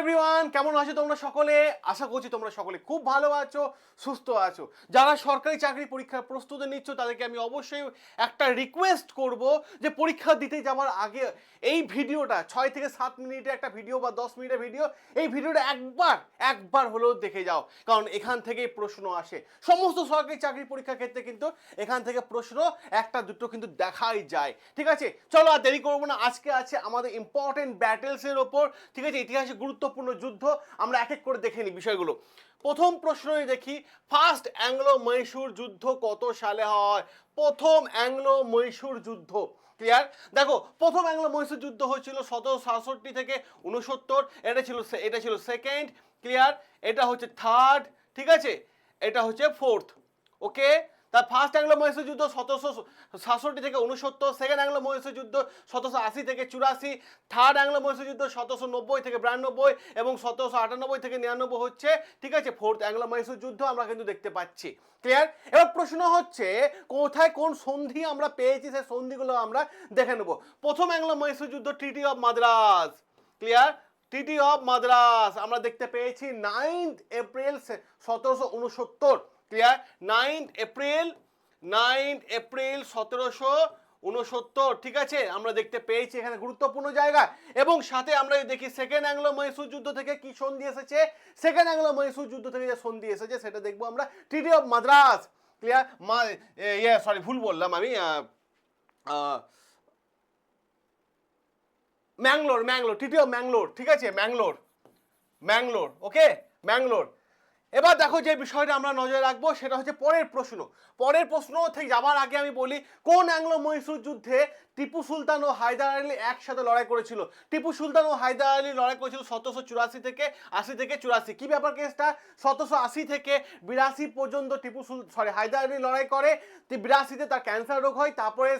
Everyone কেমন আছো তোমরা সকলে? আশা করছি তোমরা সকলে খুব ভালো আছো, সুস্থ আছো। যারা সরকারি চাকরি পরীক্ষার প্রস্তুতি নিচ্ছ, তাদেরকে আমি অবশ্যই একটা রিকোয়েস্ট করব যে পরীক্ষা দিতে যাওয়ার আগে এই ভিডিওটা, ছয় থেকে সাত মিনিটের একটা ভিডিও বা দশ মিনিটের ভিডিও এই ভিডিওটা একবার একবার হলেও দেখে যাও। কারণ এখান থেকেই প্রশ্ন আসে। সমস্ত সরকারি চাকরি পরীক্ষার ক্ষেত্রে কিন্তু এখান থেকে প্রশ্ন একটা দুটো কিন্তু দেখাই যায়। ঠিক আছে? চলো আর দেরি করব না। আজকে আছে আমাদের ইম্পর্টেন্ট ব্যাটেলসের ওপর। ঠিক আছে? ইতিহাসে গুরুত্বপূর্ণ যুদ্ধ আমরা এক এক করে দেখে নিই বিষয়গুলো। প্রথম প্রশ্নই দেখি, ফার্স্ট অ্যাংলো মহীশূর যুদ্ধ কত সালে হয়? প্রথম অ্যাংলো মহীশূর যুদ্ধ, ক্লিয়ার? দেখো, প্রথম অ্যাংলো মহীশূর যুদ্ধ হয়েছিল সতেরো সাতষট্টি থেকে উনসত্তর এটা ছিল এটা ছিল সেকেন্ড ক্লিয়ার? এটা হচ্ছে থার্ড ঠিক আছে? এটা হচ্ছে ফোর্থ ওকে তার ফার্স্ট অ্যাংলো মহীশূর যুদ্ধ সতেরোশো সাতষট্টি থেকে উনসত্তর সেকেন্ড অ্যাংলো মহীশূর যুদ্ধ সতেরোশো আশি থেকে চুরাশি থার্ড অ্যাংলো মহীশূর যুদ্ধ সতেরোশো নব্বই থেকে বিরানব্বই এবং সতেরোশো আটানব্বই থেকে নিরানব্বই হচ্ছে, ঠিক আছে ফোর্থ অ্যাংলো মহীশূর যুদ্ধ আমরা কিন্তু দেখতে পাচ্ছি। ক্লিয়ার এবার প্রশ্ন হচ্ছে, কোথায় কোন সন্ধি আমরা পেয়েছি, সেই সন্ধিগুলো আমরা দেখে নেব। প্রথম অ্যাংলো মহীশূর যুদ্ধ treaty of Madras clear treaty of Madras আমরা দেখতে পেয়েছি নাইন্থ এপ্রিল সতেরোশো উনসত্তর। Clear? Ninth April ninth April সতেরোশো উনসত্তর ঠিক আছে? আমরা দেখতে পেয়েছি এখানে গুরুত্বপূর্ণ জায়গা। এবং সাথে আমরা দেখি সেকেন্ড অ্যাংলো মহীশূর যুদ্ধ থেকে কি সন্ধি এসেছে? সেকেন্ড অ্যাংলো মহীশূর যুদ্ধ থেকে যে সন্ধি এসেছে, সেটা দেখব আমরা। ট্রিটি অফ মাদ্রাস ক্লিয়ার মা ইয়ে সরি ভুল বললাম আমি ম্যাংলোর ম্যাংলোর তৃতীয় ম্যাংলোর ঠিক আছে? ম্যাংলোর ম্যাংলোর ওকে ম্যাংলোর এবার দেখো যে বিষয়টা আমরা নজরে রাখব, সেটা হচ্ছে পরের প্রশ্ন। পরের প্রশ্ন থেকে যাবার আগে আমি বলি, কোন অ্যাংলো মহীশূর যুদ্ধে টিপু সুলতান ও হায়দার আলী একসাথে লড়াই করেছিল? টিপু সুলতান ও হায়দার আলী লড়াই করেছিল সতেরোশো চুরাশি থেকে আশি থেকে চুরাশি। কি ব্যাপার কেসটা? সতেরোশো আশি থেকে বিরাশি পর্যন্ত টিপু সুল সরি হায়দার আলী লড়াই করে বিরাশিতে তার ক্যান্সার রোগ হয়, তারপরে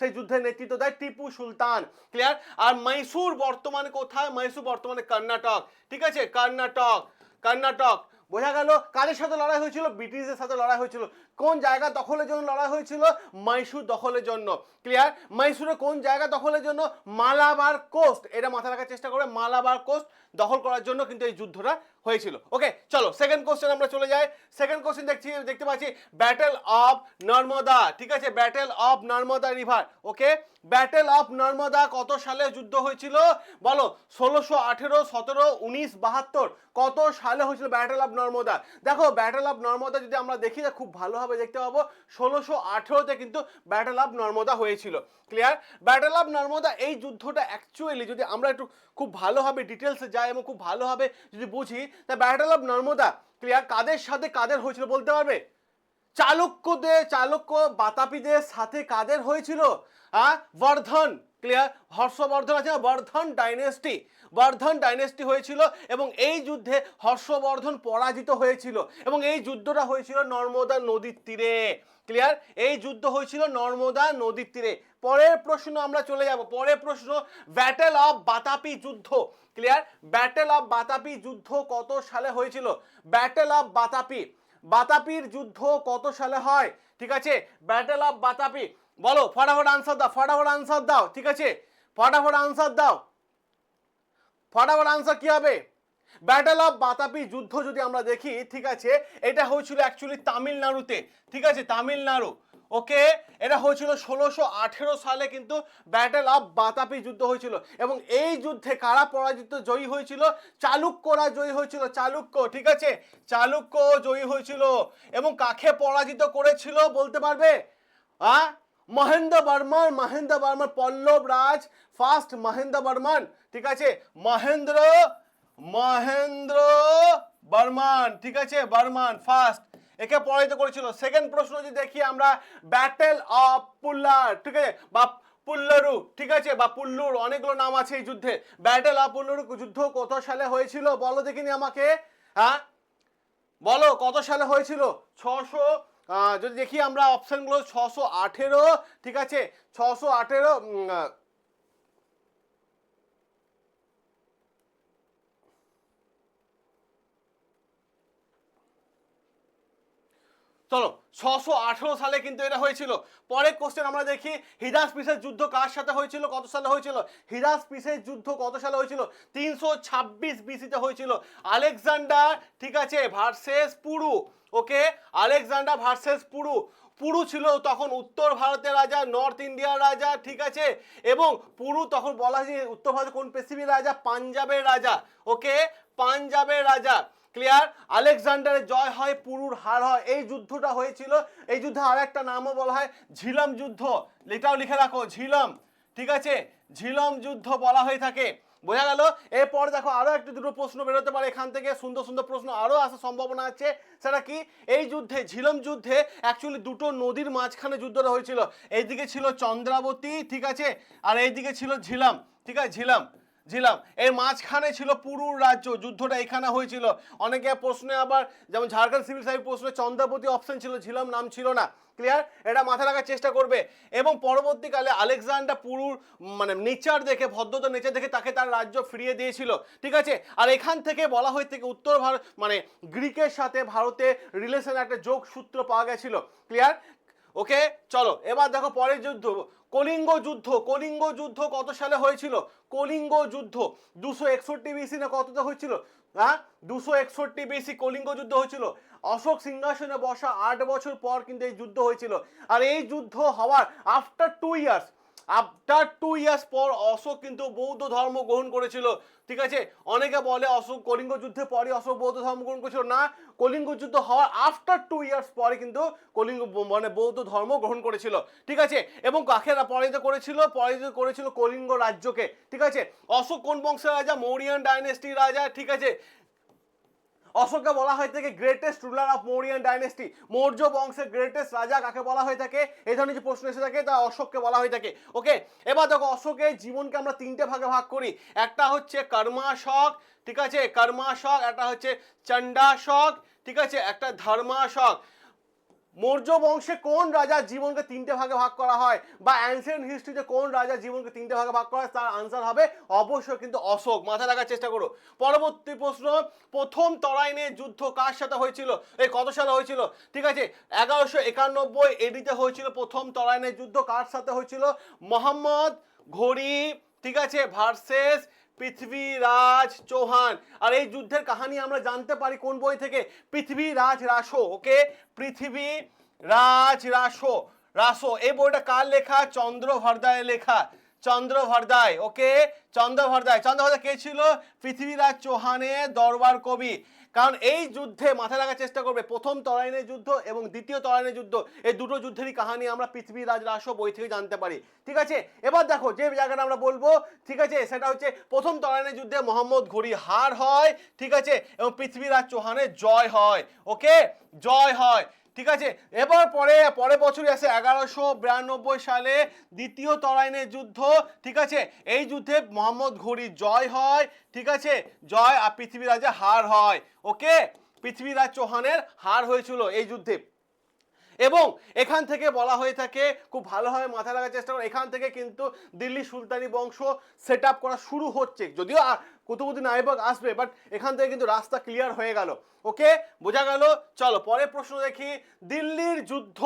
সেই যুদ্ধের নেতৃত্ব দেয় টিপু সুলতান। ক্লিয়ার আর মহীশূর বর্তমানে কোথায়? মহীশূর বর্তমানে কর্ণাটক। ঠিক আছে? কর্ণাটক। কর্ণাটক। বোঝা গেল কাদের সাথে লড়াই হয়েছিল? ব্রিটিশদের সাথে লড়াই হয়েছিল। কোন জায়গা দখলের জন্য লড়াই হয়েছিল? মাইসুর দখলের জন্য। ক্লিয়ার মাইসুরে কোন জায়গা দখলের জন্য? মালাবার কোস্ট। এটা মাথায় রাখার চেষ্টা করে মালাবার কোস্ট দখল করার জন্য কিন্তু এই যুদ্ধটা হয়েছিল। ওকে চলো সেকেন্ড কোশ্চেন আমরা চলে যাই। সেকেন্ড কোশ্চেন দেখছি, দেখতে পাচ্ছি ব্যাটেল অফ নর্মদা ঠিক আছে? Battle of Narmada river okay battle of Narmada কত সালে যুদ্ধ হয়েছিল? বলো, ষোলোশো আঠেরো, সতেরো, উনিশ, বাহাত্তর, কত সালে হয়েছিল ব্যাটেল অফ নর্মদা দেখো ব্যাটেল অফ নর্মদা যদি আমরা দেখি তা খুব ভালোভাবে দেখতে পাবো, ষোলোশো আঠেরোতে কিন্তু ব্যাটেল অফ নর্মদা হয়েছিল। ক্লিয়ার ব্যাটেল অফ নর্মদা এই যুদ্ধটা অ্যাকচুয়ালি যদি আমরা একটু খুব ভালোভাবে ডিটেলসে যায় এবং খুব ভালোভাবে যদি বুঝি, তা ব্যাটেল অফ নর্মদা ক্লিয়ার কাদের সাথে কাদের হয়েছিল বলতে পারবে? চালুক্যদের, চালুক্য বাতাপিদের সাথে কাদের হয়েছিল? হ্যাঁ বর্ধন, ক্লিয়ার? হর্ষবর্ধন আছে বর্ধন ডাইনেস্টি বর্ধন ডাইনেস্টি হয়েছিল এবং এই যুদ্ধে হর্ষবর্ধন পরাজিত হয়েছিল এবং এই যুদ্ধটা হয়েছিল নর্মদা নদীর তীরে। ক্লিয়ার? এই যুদ্ধ হয়েছিল নর্মদা নদীর তীরে। পরের প্রশ্ন আমরা চলে যাব। পরের প্রশ্ন ব্যাটেল অফ বাতাপি যুদ্ধ। ক্লিয়ার ব্যাটেল অফ বাতাপি যুদ্ধ কত সালে হয়েছিল? ব্যাটেল অফ বাতাপি বাতাপির যুদ্ধ কত সালে হয়? ঠিক আছে? ব্যাটেল অফ বাতাপি বলো, ফটাফট আনসার দাও, ফটাফট আনসার দাও, ঠিক আছে? ফটাফট আনসার দাও। ফটাফট আনসার কি হবে? ব্যাটেল অফ বাতাপি যুদ্ধ যদি আমরা দেখি, ঠিক আছে? এটা হয়েছিল অ্যাকচুয়ালি তামিলনাড়ুতে। ঠিক আছে? তামিলনাড়ু। ওকে, এটা হয়েছিল ষোলোশো আঠেরো সালে কিন্তু ব্যাটেল অফ বাতাপি যুদ্ধ হয়েছিল। এবং এই যুদ্ধে কারা পরাজিত জয়ী হয়েছিল? চালুক্যরা জয়ী হয়েছিল। চালুক্য, ঠিক আছে? চালুক্য জয়ী হয়েছিল। এবং কাকে পরাজিত করেছিল বলতে পারবে? হ্যাঁ মহেন্দ্র বর্মন মহেন্দ্র বর্মন, পল্লব রাজ ফার্স্ট মহেন্দ্র বর্মন, ঠিক আছে? মহেন্দ্র মহেন্দ্র বর্মন, ঠিক আছে? বর্মন ফার্স্ট একে পরাজিত করেছিল। সেকেন্ড প্রশ্ন যদি দেখি আমরা ব্যাটেল অফ পুল্লার ঠিক আছে? বা পুল্লরু ঠিক আছে? বা পুল্লুর অনেকগুলো নাম আছে এই যুদ্ধে। ব্যাটেল অফ পুল্লুর যুদ্ধ কত সালে হয়েছিল? বলো দেখিনি আমাকে। হ্যাঁ? বলো, কত সালে হয়েছিল? ছশো যদি দেখি আমরা অপশানগুলো ছশো আঠেরো, ঠিক আছে? ছশো আঠেরো চলো, ছশো আঠেরো সালে কিন্তু এটা হয়েছিল। পরের কোশ্চেন আমরা দেখি, হিদাস পিসের যুদ্ধ কার সাথে হয়েছিল, কত সালে হয়েছিল? হিদাস পিসের যুদ্ধ কত সালে হয়েছিল? তিনশো ছাব্বিশ বিসিতে হয়েছিল। আলেকজান্ডার, ঠিক আছে, ভার্সেস পুরু, ওকে? আলেকজান্ডার ভার্সেস পুরু। পুরু ছিল তখন উত্তর ভারতের রাজা, নর্থ ইন্ডিয়ার রাজা, ঠিক আছে? এবং পুরু তখন বলা হয় উত্তর ভারতের কোন পৃথিবীর রাজা? পাঞ্জাবের রাজা, ওকে? পাঞ্জাবের রাজা। ক্লিয়ার? আলেকজান্ডারের জয় হয়, পুরুর হার হয়। এই যুদ্ধটা হয়েছিল, এই যুদ্ধে আর একটা নামও বলা হয়, ঝিলম যুদ্ধ। এটাও লিখে রাখো, ঝিলম। ঠিক আছে? ঝিলম যুদ্ধ বলা হয়ে থাকে। বোঝা গেল? এরপর দেখো, আরও একটু দুটো প্রশ্ন বেরোতে পারে এখান থেকে। সুন্দর সুন্দর প্রশ্ন আরও আসার সম্ভাবনা আছে। সেটা কি? এই যুদ্ধে, ঝিলম যুদ্ধে অ্যাকচুয়ালি দুটো নদীর মাঝখানে যুদ্ধটা হয়েছিল। এইদিকে ছিল চন্দ্রাবতী, ঠিক আছে? আর এইদিকে ছিল ঝিলাম। ঠিক আছে? ঝিলাম। ঝিলাম এর মাঝখানে ছিল পুরুর রাজ্য, যুদ্ধটা এখানে হয়েছিল। অনেকে প্রশ্নে আবার, যেমন ঝাড়খণ্ড সিভিল সার্ভিস প্রশ্নে চন্দ্রাবতী অপশন ছিল ঝিলাম নাম ছিল না। ক্লিয়ার এটা মাথা রাখার চেষ্টা করবে। এবং পরবর্তীকালে আলেকজান্ডার পুরুর মানে নেচার দেখে, ভদ্রতা নেচার দেখে তাকে তার রাজ্য ফিরিয়ে দিয়েছিল। ঠিক আছে? আর এখান থেকে বলা হয়ে থেকে উত্তর ভারত মানে গ্রিকের সাথে ভারতের রিলেশন একটা যোগ সূত্র পাওয়া গেছিল। ক্লিয়ার ওকে চলো, এবার দেখো পরের যুদ্ধ। কলিঙ্গ যুদ্ধ কলিঙ্গ যুদ্ধ কত সালে হয়েছিল? কলিঙ্গ যুদ্ধ, দুশো একষট্টি বিসি না কততে হয়েছিল? হ্যাঁ? দুশো একষট্টি বিসি কলিঙ্গ যুদ্ধ হয়েছিল। অশোক সিংহাসনে বসা আট বছর পর কিন্তু এই যুদ্ধ হয়েছিল। আর এই যুদ্ধ হওয়ার after two years after two years পর অশোক কিন্তু বৌদ্ধ ধর্ম গ্রহণ করেছিল। ঠিক আছে? অনেকে বলে অশোক কলিঙ্গ যুদ্ধের পরে অশোক বৌদ্ধ ধর্ম গ্রহণ করেছিল। না, কলিঙ্গ যুদ্ধ হওয়ার আফটার টু ইয়ার্স পরে কিন্তু কলিঙ্গ মানে বৌদ্ধ ধর্ম গ্রহণ করেছিল। ঠিক আছে? এবং কাকেরা পরাজিত করেছিল? পরাজিত করেছিল কলিঙ্গ রাজ্যকে। ঠিক আছে? অশোক কোন বংশের রাজা? মৌরিয়ান ডাইনেস্টির রাজা। ঠিক আছে? অশোককে বলা হয়ে থাকে greatest ruler of Mauryan dynasty Maurya বংশের গ্রেটেস্ট রাজা কাকে বলা হয়ে থাকে? এই ধরনের যে প্রশ্ন এসে থাকে, তা অশোককে বলা হয়ে থাকে। ওকে এবার দেখো, অশোকের জীবনকে আমরা তিনটে ভাগে ভাগ করি। একটা হচ্ছে কর্মাশক ঠিক আছে? কর্মাশক একটা হচ্ছে চণ্ডাশক ঠিক আছে? একটা ধর্মাশক মৌর্য বংশে কোন রাজার জীবনকে তিনটে ভাগে ভাগ করা হয়? বা অ্যানসিয়েন্ট হিস্ট্রিতে কোন রাজার জীবনকে তিনটে ভাগে ভাগ করা হয়? তার আনসার হবে অবশ্যই কিন্তু অশোক। মাথা রাখার চেষ্টা করো। পরবর্তী প্রশ্ন, প্রথম তরাইনের যুদ্ধ কার সাথে হয়েছিল? এই কত সালে হয়েছিল? ঠিক আছে, এগারোশো একানব্বই এডিতে হয়েছিল প্রথম তরাইনের যুদ্ধ কার সাথে হয়েছিল? মোহাম্মদ ঘড়ি, ঠিক আছে, ভার্সেস পৃথ্বীরাজ চৌহান। আর এই যুদ্ধের কাহিনী আমরা জানতে পারি কোন বই থেকে? পৃথিবীরাজ রাসো, ওকে? পৃথিবী রাজ রাসো। রাসো, এই বইটা কার লেখা? চন্দ্র লেখা। চন্দ্র ভরদায় ওকে চন্দ্র ভরদায় চন্দ্র ভরদায় কে ছিল? পৃথিবীরাজ চৌহানের দরবার কবি। কারণ এই যুদ্ধে মাথা রাখার চেষ্টা করবে প্রথম তরাইনের যুদ্ধ এবং দ্বিতীয় তরাইনের যুদ্ধ। এই দুটো যুদ্ধেরই কাহিনী আমরা পৃথ্বীরাজ রাসো বই থেকে জানতে পারি। ঠিক আছে? এবার দেখো, যে জায়গাটা আমরা বলব, ঠিক আছে? সেটা হচ্ছে প্রথম তরাইনের যুদ্ধে মোহাম্মদ ঘড়ি হার হয়, ঠিক আছে? এবং পৃথিবীরাজ চৌহানের জয় হয় ওকে জয় হয়। ঠিক আছে? এবার পরে, পরের বছরই আসে এগারোশো বিরানব্বই সালে দ্বিতীয় তরাইনের যুদ্ধ, ঠিক আছে? এই যুদ্ধে মোহাম্মদ ঘড়ি জয় হয়, ঠিক আছে? জয় আর পৃথ্বীরাজের হার হয় ওকে পৃথিবীরাজ চৌহানের হার হয়েছিল এই যুদ্ধে। এবং এখান থেকে বলা হয়ে থাকে, খুব ভালোভাবে মাথা লাগার চেষ্টা করো, এখান থেকে কিন্তু দিল্লি সুলতানি বংশ সেট করা শুরু হচ্ছে। যদিও কুতুবুদ্দিন আইবক আসবে বাট এখান থেকে কিন্তু রাস্তা ক্লিয়ার হয়ে গেল। ওকে বোঝা গেল? চলো, পরের প্রশ্ন দেখি। দিল্লির যুদ্ধ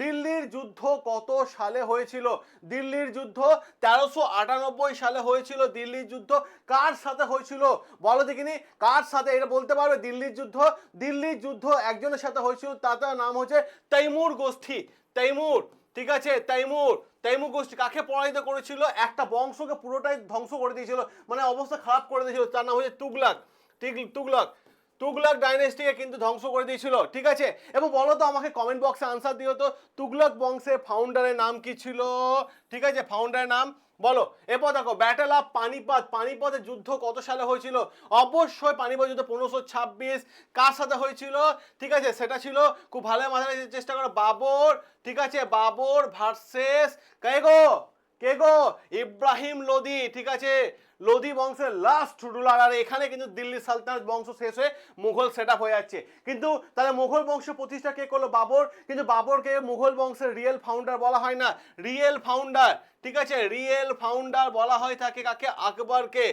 দিল্লির যুদ্ধ কত সালে হয়েছিল? দিল্লির যুদ্ধ তেরোশো আটানব্বই সালে হয়েছিল দিল্লির যুদ্ধ। কার সাথে হয়েছিল? বলো দেখিনি কার সাথে? এটা বলতে পারবে? দিল্লির যুদ্ধ। দিল্লির যুদ্ধ একজনের সাথে হয়েছিল, তার নাম হচ্ছে তৈমুর গোষ্ঠী। তৈমুর, ঠিক আছে? তৈমুর তৈমুর গোষ্ঠী কাকে পরাজিত করেছিল? একটা বংশকে পুরোটাই ধ্বংস করে দিয়েছিল। মানে অবস্থা খারাপ করে দিয়েছিল। তার নাম হচ্ছে তুগলাক। তুগলক। তুগলক ডাইনেস্টিকে কিন্তু ধ্বংস করে দিয়েছিল। ঠিক আছে? এবং বলো তো, আমাকে কমেন্ট বক্সে আনসার দিও তো। তুগলক বংশের ফাউন্ডারের নাম কি ছিল? ঠিক আছে? ফাউন্ডারের নাম বলো, এরপর দেখো ব্যাটেল অফ পানিপথ পানিপথের যুদ্ধ কত সালে হয়েছিল? অবশ্যই পানিপথ যুদ্ধ পনেরোশো ছাব্বিশ। কার সাথে হয়েছিল? ঠিক আছে, সেটা ছিল খুব ভালো মাথায় চেষ্টা করো, বাবর, ঠিক আছে, বাবর ভার্সেস কে গো? কে গো? ইব্রাহিম লোদি, ঠিক আছে? লোদি বংশের লাস্ট রুলার আর এখানে কিন্তু দিল্লি সালতানাত বংশ শেষ হয়ে মুঘল সেট হয়ে যাচ্ছে। কিন্তু তাহলে মুঘল বংশ প্রতিষ্ঠা কে করল? বাবর। কিন্তু বাবরকে মুঘল বংশের রিয়েল ফাউন্ডার বলা হয় না। রিয়েল ফাউন্ডার ঠিক আছে? রিয়েল ফাউন্ডার বলা হয় থাকে কাকে? আকবরকে।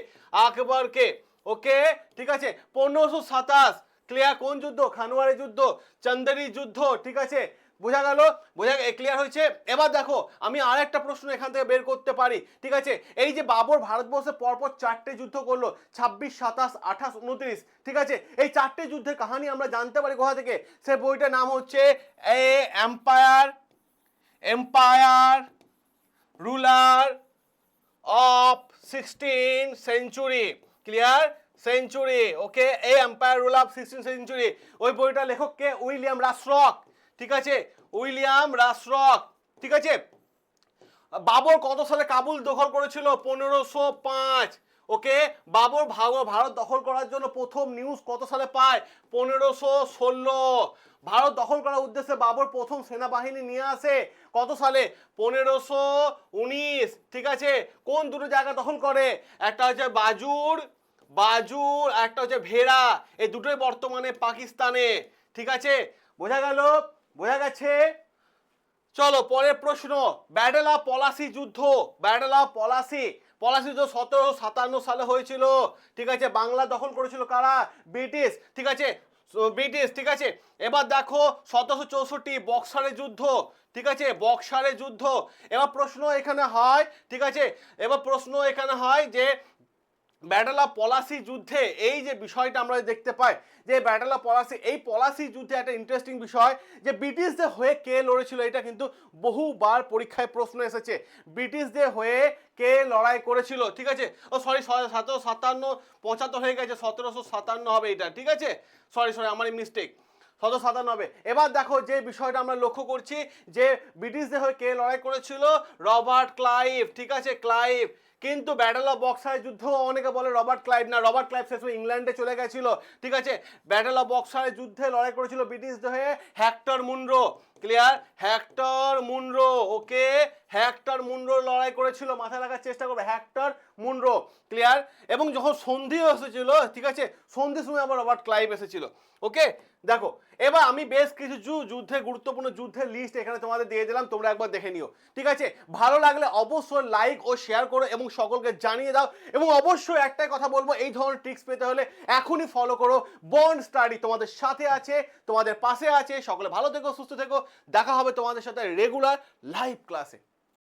আকবরকে। ওকে? ঠিক আছে? পনেরোশো সাতাশ, ক্লিয়ার কোন যুদ্ধ? খানোয়ারি যুদ্ধ, চন্দেরি যুদ্ধ, ঠিক আছে? বোঝা গেল? বোঝা ক্লিয়ার হয়েছে? এবার দেখো, আমি আর একটা প্রশ্ন এখান থেকে বের করতে পারি, ঠিক আছে? এই যে বাবর ভারতবর্ষে পরপর চারটে যুদ্ধ করল, ছাব্বিশ, সাতাশ, আঠাশ, উনত্রিশ, ঠিক আছে? এই চারটে যুদ্ধের কাহানি আমরা জানতে পারি কোথা থেকে। সে বইটার নাম হচ্ছে a empire empire ruler of sixteen century clear century okay এই empire rule of sixteen century ওই বইটা লেখককে উইলিয়াম রাসরক। ঠিক আছে? উইলিয়াম রাসরক, ঠিক আছে? বাবর কত সালে কাবুল দখল করেছিল? পনেরোশো পাঁচ। ওকে? বাবর ভারত দখল করার জন্য প্রথম নিউজ কত সালে পায়? পনেরোশো ষোলো। ভারত দখল করার উদ্দেশ্যে বাবর প্রথম সেনাবাহিনী নিয়ে আসে কত সালে? পনেরোশো উনিশ। ঠিক আছে? কোন দুটো জায়গা দখল করে? একটা হচ্ছে বাজুর বাজুর, একটা হচ্ছে ভেড়া। এই দুটোই বর্তমানে পাকিস্তানে। ঠিক আছে? বোঝা গেল? বোঝা গেছে? চলো, পরের প্রশ্ন। ব্যাটেল অফ পলাশি যুদ্ধ। Battle of Palashi. পলাশি যুদ্ধ সতেরোশো সাতান্ন সালে হয়েছিল। ঠিক আছে, বাংলা দখল করেছিল কারা? ব্রিটিশ। ঠিক আছে ব্রিটিশ, ঠিক আছে। এবার দেখো, সতেরোশো চৌষট্টি, বক্সারের যুদ্ধ। ঠিক আছে, বক্সারের যুদ্ধ। এবার প্রশ্ন এখানে হয়, ঠিক আছে, এবার প্রশ্ন এখানে হয় যে ব্যাটেল অফ পলাশি যুদ্ধে এই যে বিষয়টা আমরা দেখতে পাই, যে ব্যাটেল অফ পলাশি এই পলাশি যুদ্ধে একটা ইন্টারেস্টিং বিষয়, যে ব্রিটিশদের হয়ে কে লড়েছিল, এটা কিন্তু বহুবার পরীক্ষায় প্রশ্ন এসেছে। ব্রিটিশদের হয়ে কে লড়াই করেছিল, ঠিক আছে? ও সরি সতেরো সাতান্ন, পঁচাত্তর হয়ে গেছে, সতেরোশো সাতান্ন হবে এটা, ঠিক আছে? সরি সরি আমার মিস্টেক সতেরো সাতানব্বই এবার দেখো যে বিষয়টা আমরা লক্ষ্য করছি, যে ব্রিটিশদের হয়ে কে লড়াই করেছিল? রবার্ট ক্লাইভ ঠিক আছে? ক্লাইভ কিন্তু ব্যাটেল অফ বক্সার যুদ্ধ অনেকে বলে রবার্ট ক্লাইভ না। রবার্ট ক্লাইভ শেষ ইংল্যান্ডে চলে গেছিল। ঠিক আছে? ব্যাটেল অফ বক্সার যুদ্ধে লড়াই করেছিল ব্রিটিশ হয়ে Hector Munro clear Hector Munro okay Hector Munro লড়াই করেছিল, মাথায় রাখার চেষ্টা করবে। হ্যাক্টর মুনরো ক্লিয়ার এবং যখন সন্ধি এসেছিল, ঠিক আছে? সন্ধির সময় আবার রবার্ট ক্লাইভ এসেছিল ওকে দেখো, এবার আমি বেশ কিছু যুদ্ধে, গুরুত্বপূর্ণ যুদ্ধের লিস্ট এখানে তোমাদের দিয়ে দিলাম, তোমরা একবার দেখে নিও, ঠিক আছে? ভালো লাগলে অবশ্যই লাইক ও শেয়ার করো এবং সকলকে জানিয়ে দাও, এবং অবশ্যই একটাই কথা বলব, এই ধরনের টিপস পেতে হলে এখনই ফলো করো। বন্ড স্টাডি তোমাদের সাথে আছে, তোমাদের পাশে আছে, সকলে ভালো থেকো, সুস্থ থেকো দেখা হবে তোমাদের সাথে রেগুলার লাইভ ক্লাসে